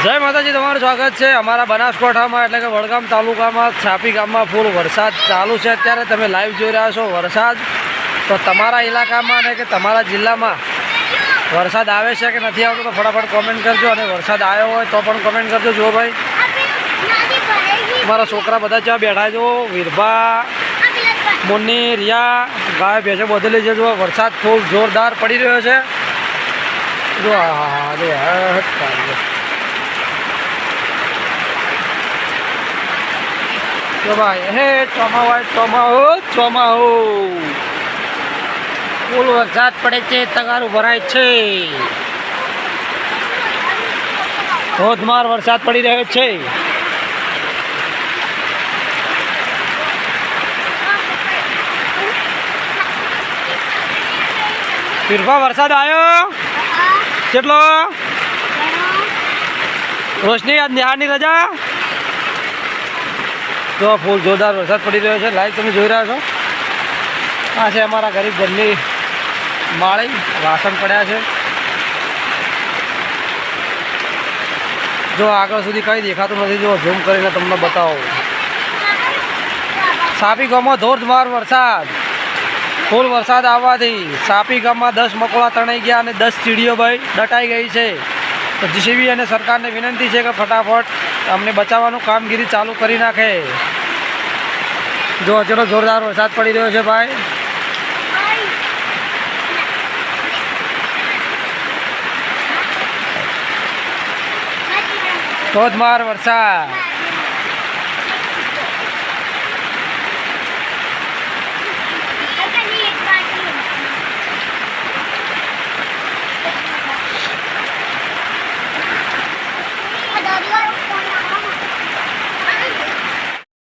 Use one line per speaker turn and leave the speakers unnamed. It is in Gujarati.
જય માતાજી તમારું સ્વાગત છે અમારા બનાસકાંઠામાં એટલે કે વડગામ તાલુકામાં છાપી ગામમાં ફૂલ વરસાદ ચાલુ છે અત્યારે તમે લાઈવ જોઈ રહ્યા છો વરસાદ તો તમારા ઇલાકામાં અને કે તમારા જિલ્લામાં વરસાદ આવે છે કે નથી આવતો તો ફટાફટ કોમેન્ટ કરજો અને વરસાદ આવ્યો હોય તો પણ કોમેન્ટ કરજો જુઓ ભાઈ મારા છોકરા બધા જ્યાં બેઠા છો વીરભા મુન્ની રિયા ગાય ભેંસો બદલી છે વરસાદ ખૂબ જોરદાર પડી રહ્યો છે જો હા હા હા જો ભાઈ. હે ચોમાહો ચોમાહો ચોમાહો. ફૂલ વરસાદ પડે છે તગારું ભરાય છે. ધોધમાર વરસાદ પડી રહ્યો છે. વરસાદ આવ્યો કેટલો? રોશની આજ નિહાળની રજા? જો ફૂલ જોરદાર વરસાદ પડી રહ્યો છે. લાઈવ તમે જોઈ રહ્યા છો. આ છે અમારા ગરીબ ઘરની માળી. વાસણ પડ્યા છે. જો આગળ સુધી કંઈ દેખાતું નથી જો ઝૂમ કરીને તમને બતાવો. સાપી ગામમાં ધોધમાર વરસાદ. ફૂલ વરસાદ આવવાથી સાપી ગામમાં દસ મકોડા તણાઈ ગયા અને દસ ચીડીઓ ભાઈ દટાઈ ગઈ છે. તો જીસીબી અને સરકારને વિનંતી છે કે ફટાફટ અમને બચાવવાનું કામગીરી ચાલુ કરી નાખે. જો ચલો જોરદાર વરસાદ પડી રહ્યો છે ભાઈ. ધોધમાર વરસાદ.